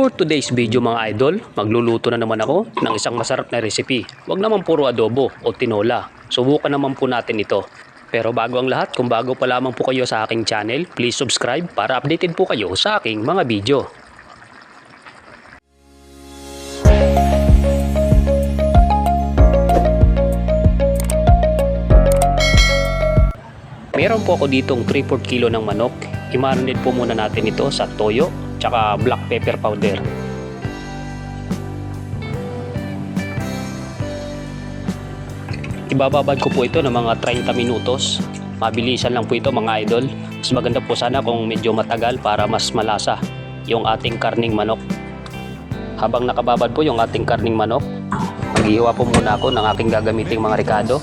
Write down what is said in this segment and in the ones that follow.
For today's video mga idol, magluluto na naman ako ng isang masarap na recipe. Huwag naman puro adobo o tinola. Subukan naman po natin ito. Pero bago ang lahat, kung bago pa lamang po kayo sa aking channel, please subscribe para updated po kayo sa aking mga video. Meron po ako ditong 3-4 kilo ng manok. I-marinate po muna natin ito sa toyo tsaka black pepper powder. Ibababad ko po ito ng mga 30 minutos. Mabilisan lang po ito mga idol. Mas maganda po sana kung medyo matagal para mas malasa yung ating karning manok. Habang nakababad po yung ating karning manok, maghihiwa po muna ako ng aking gagamiting mga ricado.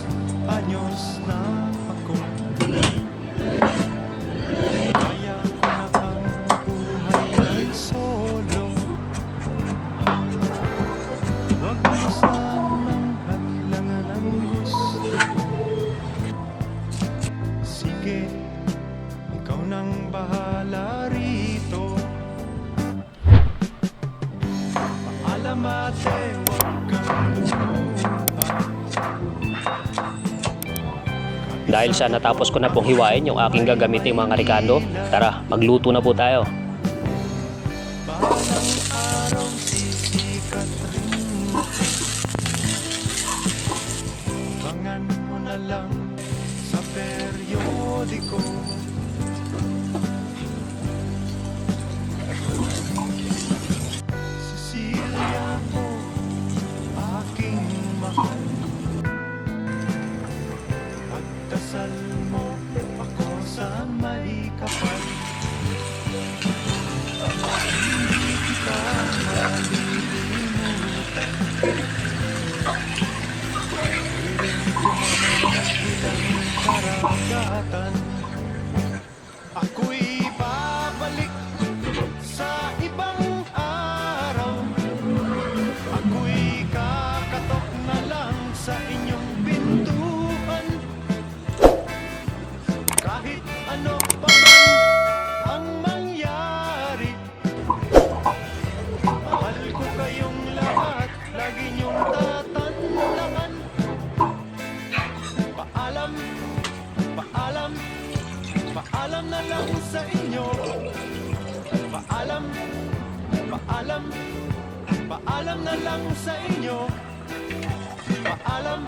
Dahil sa natapos ko na pong hiwain yung aking gagamiting mga ricado, tara, magluto na po tayo. Balang karagatan na lang sa inyo. Paalam, paalam, paalam na lang sa inyo. Paalam,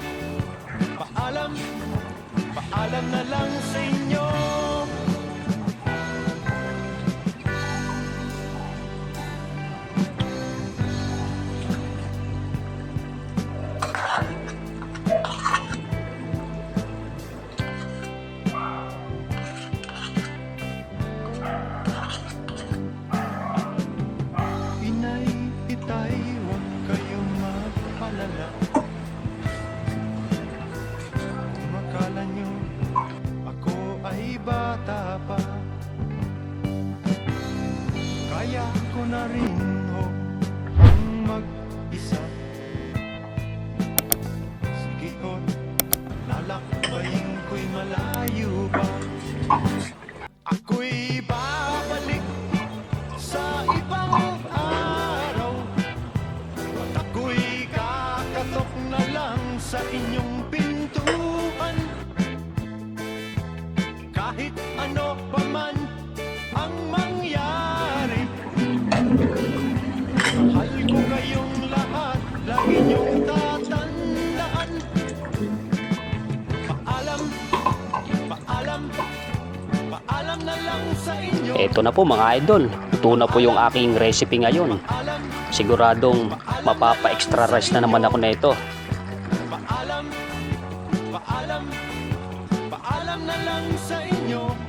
paalam, paalam na lang sa inyo pa. Kaya ko na rin ho ang mag-isa. Sige ho, lalakbayin ko'y malayo pa Ako'y babalik sa ibang araw. At ako'y kakatok na lang sa inyong ko lahat, lagi niyong tatandaan Paalam, paalam, paalam na lang sa inyo Ito na po mga idol, ito na po yung aking recipe ngayon. Siguradong mapapa-extra rice na naman ako na ito. Paalam, paalam, paalam na lang sa inyo